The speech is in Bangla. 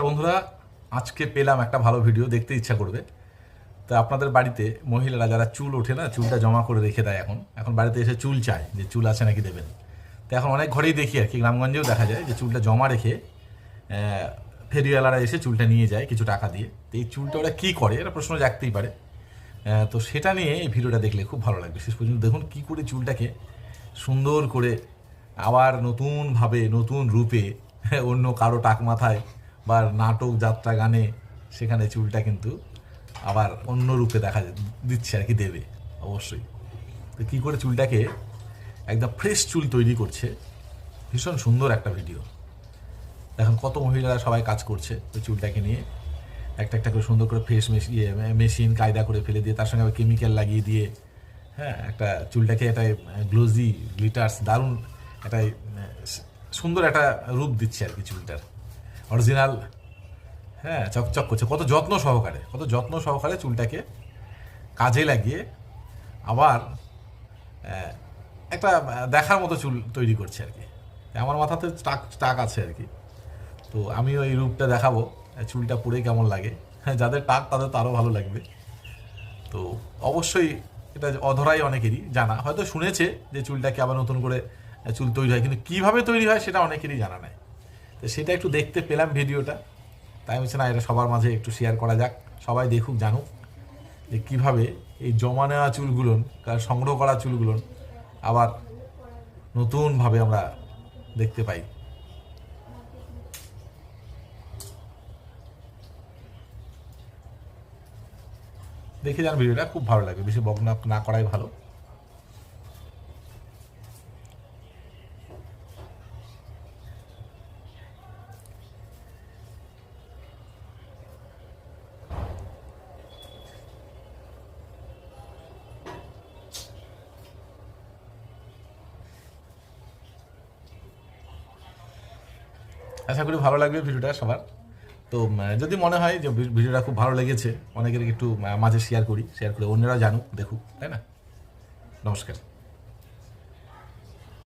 নমস্কার বন্ধুরা, আজকে পেলাম একটা ভালো ভিডিও দেখতে ইচ্ছা করবে। তো আপনাদের বাড়িতে মহিলারা যারা চুল ওঠে না, চুলটা জমা করে রেখে দেয় এখন এখন বাড়িতে এসে চুল চায় যে চুল আছে নাকি দেবেন। তো এখন অনেক ঘরেই দেখি আর কি, গ্রামগঞ্জেও দেখা যায় যে চুলটা জমা রেখে ফেরিওয়ালারা এসে চুলটা নিয়ে যায় কিছু টাকা দিয়ে। তো এই চুলটা ওরা কী করে, এটা প্রশ্ন জাগতেই পারে। তো সেটা নিয়ে এই ভিডিওটা দেখলে খুব ভালো লাগবে। শেষ পর্যন্ত দেখুন কী করে চুলটাকে সুন্দর করে আবার নতুনভাবে, নতুন রূপে, অন্য কারও টাক মাথায় বা নাটক, যাত্রা, গানে সেখানে চুলটা কিন্তু আবার অন্য রূপে দেখা দিচ্ছে আর কি দেবে, অবশ্যই। তো কী করে চুলটাকে একদম ফ্রেশ চুল তৈরি করছে, ভীষণ সুন্দর একটা ভিডিও এখন কত মহিলারা সবাই কাজ করছে ওই চুলটাকে নিয়ে একটা একটা করে সুন্দর করে ফ্রেশ মেশিয়ে মেশিন কায়দা করে ফেলে দিয়ে, তার সঙ্গে আবার কেমিক্যাল লাগিয়ে দিয়ে হ্যাঁ একটা চুলটাকে একটা গ্লোজি গ্লিটার্স দারুণ, একটা সুন্দর একটা রূপ দিচ্ছে আর কি চুলটার। অরিজিনাল। হ্যাঁ চকচক করছে। কত যত্ন সহকারে, কত যত্ন সহকারে চুলটাকে কাজে লাগিয়ে আবার একটা দেখার মতো চুল তৈরি করছে আর কি। আমার মাথাতে টাক টাক আছে আর কি। তো আমিও ওই রূপটা দেখাবো চুলটা পরে কেমন লাগে। হ্যাঁ যাদের টাক, তাদের তো আরও ভালো লাগবে। তো অবশ্যই এটা অধরাই অনেকেরই জানা। হয়তো শুনেছে যে চুলটাকে আবার নতুন করে চুল তৈরি হয়, কিন্তু কীভাবে তৈরি হয় সেটা অনেকেরই জানা নাই। তো সেটা একটু দেখতে পেলাম ভিডিওটা। তাই আমি না এটা সবার মাঝে একটু শেয়ার করা যাক, সবাই দেখুক, জানুক যে কীভাবে এই জমা নেওয়া চুলগুলো সংগ্রহ করা চুলগুলো আবার নতুনভাবে আমরা দেখতে পাই। দেখে যান ভিডিওটা, খুব ভালো লাগবে বেশি বক না করাই ভালো। আশা করি ভালো লাগবে ভিডিওটা সবার। তো যদি মনে হয় যে ভিডিওটা খুব ভালো লেগেছে অনেকের একটু মাঝে শেয়ার করি শেয়ার করে অন্যরা জানুক, দেখুক, তাই না? নমস্কার।